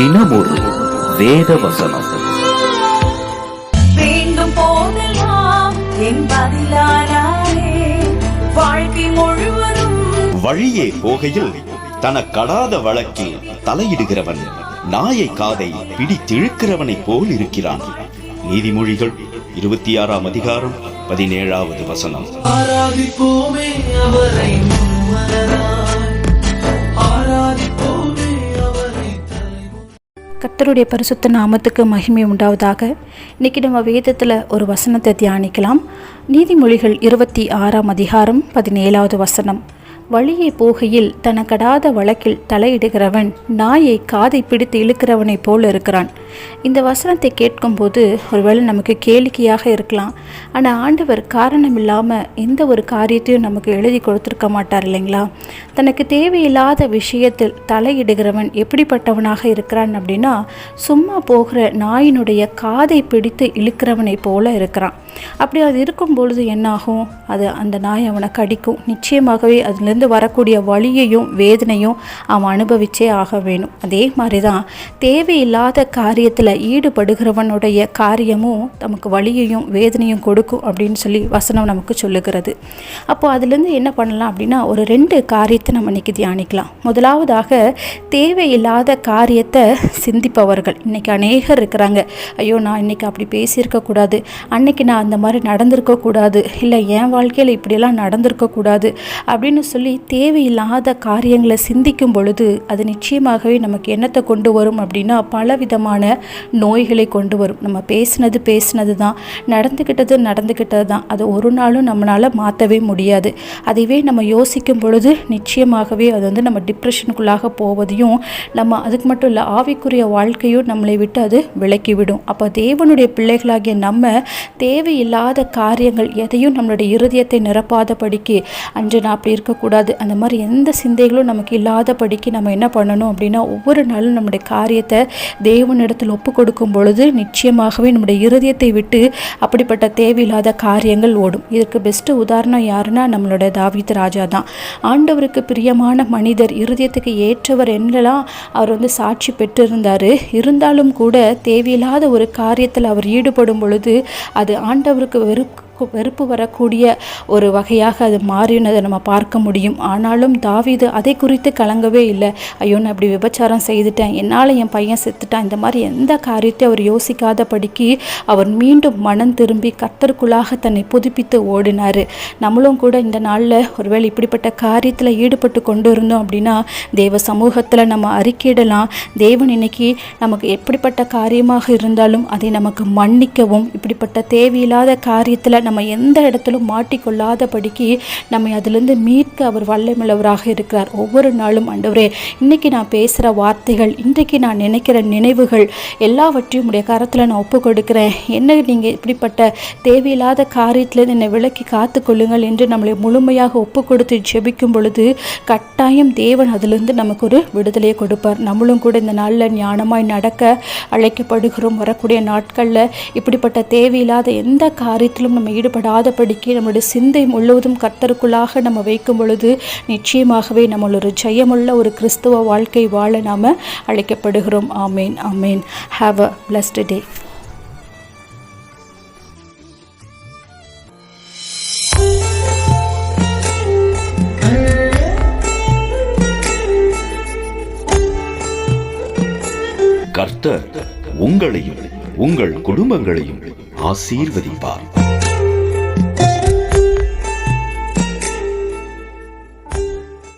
தினமொரு வேத வசனம் வேண்டும் போதெல்லாம் என் பதிலானாரே வாழ்க்கை முழுவதும் வழியே போகையில் தனக்கடாத வழக்கில் தலையிடுகிறவன் நாயை காதை பிடித்திழுக்கிறவனைப் போல் இருக்கிறான். நீதிமொழிகள் இருபத்தி ஆறாம் அதிகாரம் பதினேழாவது வசனம். ஆராதிப்போமே அவரை கர்த்தருடைய பரிசுத்த நாமத்துக்கு மகிமை உண்டாவதாக. இன்னைக்கு நம்ம வேதத்தில் ஒரு வசனத்தை தியானிக்கலாம். நீதிமொழிகள் இருபத்தி ஆறாம் அதிகாரம் பதினேழாவது வசனம். வழியே போகையில் தனக்கடாத வழக்கில் தலையிடுகிறவன் நாயை காதை பிடித்து இழுக்கிறவனைப் போல் இருக்கிறான். இந்த வசனத்தை கேட்கும்போது ஒருவேளை நமக்கு கேளிக்கையாக இருக்கலாம். ஆனால் ஆண்டவர் காரணம் இல்லாமல் எந்த ஒரு காரியத்தையும் நமக்கு எழுதி கொடுத்துருக்க மாட்டார் இல்லைங்களா? தனக்கு தேவையில்லாத விஷயத்தில் தலையிடுகிறவன் எப்படிப்பட்டவனாக இருக்கிறான் அப்படின்னா சும்மா போகிற நாயினுடைய காதை பிடித்து இழுக்கிறவனைப் போல இருக்கிறான். அப்படி அது இருக்கும் பொழுது என்னாகும்? அது அந்த நாய் அவனை கடிக்கும். நிச்சயமாகவே அதுலேருந்து வரக்கூடிய வழியையும் வேதனையும் அவன் அனுபவிச்சே ஆக வேணும். அதே மாதிரி தான் தேவையில்லாத காரியத்தில் ஈடுபடுகிறவனுடைய காரியமும் நமக்கு வலியையும் வேதனையும் கொடுக்கும் அப்படின்னு சொல்லி வசனம் நமக்கு சொல்லுகிறது. அப்போது அதுலேருந்து என்ன பண்ணலாம் அப்படின்னா ஒரு ரெண்டு காரியத்தை நம்ம இன்றைக்கி தியானிக்கலாம். முதலாவதாக தேவையில்லாத காரியத்தை சிந்திப்பவர்கள். இன்றைக்கி அநேகர் இருக்கிறாங்க. ஐயோ நான் இன்னைக்கு அப்படி பேசியிருக்கக்கூடாது. அன்னைக்கு நான் அந்த மாதிரி நடந்திருக்கக்கூடாது. இல்லை என் வாழ்க்கையில் இப்படியெல்லாம் நடந்திருக்கக்கூடாது அப்படின்னு சொல்லி தேவையில்லாத காரியங்களை சிந்திக்கும் பொழுது அது நிச்சயமாகவே நமக்கு என்னத்தை கொண்டு வரும் அப்படின்னா பலவிதமான நோய்களை கொண்டு வரும். நம்ம பேசினது பேசினது தான் நடந்துக்கிட்டது நடந்துக்கிட்டது தான். அது ஒரு நாளும் நம்மளால் மாற்றவே முடியாது. அதுவே நம்ம யோசிக்கும் பொழுது நிச்சயமாகவே அது வந்து நம்ம டிப்ரெஷனுக்குள்ளாக போவதையும் நம்ம அதுக்கு மட்டும் இல்லை ஆவிக்குரிய வாழ்க்கையும் நம்மளை விட்டு அது விலக்கிவிடும். அப்போ தேவனுடைய பிள்ளைகளாகிய நம்ம தேவையில்லாத காரியங்கள் எதையும் நம்மளுடைய இருதயத்தை நிரப்பாதபடிக்கு அன்று நான் அப்படி இருக்கக்கூடாது அந்த மாதிரி எந்த சிந்தைகளும் நமக்கு இல்லாதபடிக்கு நம்ம என்ன பண்ணணும் அப்படின்னா ஒவ்வொரு நாளும் நம்முடைய காரியத்தை தேவனிடத்தில் ஒப்பு கொடுக்கும் பொழுது நிச்சயமாகவே நம்முடைய இருதயத்தை விட்டு அப்படிப்பட்ட தேவையில்லாத காரியங்கள் ஓடும். இதற்கு பெஸ்ட்டு உதாரணம் யாருன்னா நம்மளோட தாவித் ராஜா தான். ஆண்டவருக்கு பிரியமான மனிதர் இருதயத்துக்கு ஏற்றவர் என்னெல்லாம் அவர் வந்து சாட்சி பெற்றிருந்தார். இருந்தாலும் கூட தேவையில்லாத ஒரு காரியத்தில் அவர் ஈடுபடும் பொழுது அது ஆண்டவருக்கு வெறு வெறுப்பு வரக்கூடிய ஒரு வகையாக அது மாறினதை நம்ம பார்க்க முடியும். ஆனாலும் தாவிது அதை குறித்து கலங்கவே இல்லை. ஐயோ நான் இப்படி விபச்சாரம் செய்துட்டேன். என்னால் என் பையன் செத்துட்டான். இந்த மாதிரி எந்த காரியத்தை அவர் யோசிக்காதபடிக்கு அவர் மீண்டும் மனம் திரும்பி கர்த்தருக்குள்ளாக தன்னை புதுப்பித்து ஓடினார். நம்மளும் கூட இந்த நாளில் ஒருவேளை இப்படிப்பட்ட காரியத்தில் ஈடுபட்டு கொண்டு இருந்தோம் அப்படின்னா தேவ சமூகத்தில் நம்ம அறிக்கையிடலாம். தேவன் இன்னைக்கு நமக்கு எப்படிப்பட்ட காரியமாக இருந்தாலும் அதை நமக்கு மன்னிக்கவும். இப்படிப்பட்ட தேவையில்லாத காரியத்தில் நம்ம எந்த இடத்திலும் மாட்டிக்கொள்ளாதபடிக்கு நம்மை அதிலிருந்து மீட்க அவர் வல்லமிழவராக இருக்கிறார். ஒவ்வொரு நாளும் ஆண்டவரே இன்னைக்கு நான் பேசுகிற வார்த்தைகள் இன்றைக்கு நான் நினைக்கிற நினைவுகள் எல்லாவற்றையும் உடைய கரத்தில் நான் ஒப்பு கொடுக்குறேன். என்ன நீங்கள் இப்படிப்பட்ட தேவையில்லாத காரியத்திலேருந்து என்னை விலக்கி காத்துக்கொள்ளுங்கள் என்று நம்மளை முழுமையாக ஒப்பு கொடுத்து ஜெபிக்கும் பொழுது கட்டாயம் தேவன் அதிலிருந்து நமக்கு ஒரு விடுதலையை கொடுப்பார். நம்மளும் கூட இந்த நாளில் ஞானமாய் நடக்க அழைக்கப்படுகிறோம். வரக்கூடிய நாட்களில் இப்படிப்பட்ட தேவையில்லாத எந்த காரியத்திலும் நம்ம ஈடுபடாதபடிக்கு நம்முடைய சிந்தை முழுவதும் கர்த்தருக்குள்ளாக நம்ம வைக்கும் பொழுது நிச்சயமாகவே நம்மள ஒரு ஜெயமுள்ள ஒரு கிறிஸ்துவ வாழ்க்கை வாழ நாம் அழைக்கப்படுகிறோம். ஆமேன் ஆமேன். ஹாவ் அ பிளஸ்ட் டே கர்த்தர் உங்களையும் உங்கள் குடும்பங்களையும் ஆசீர்வதிப்பார்.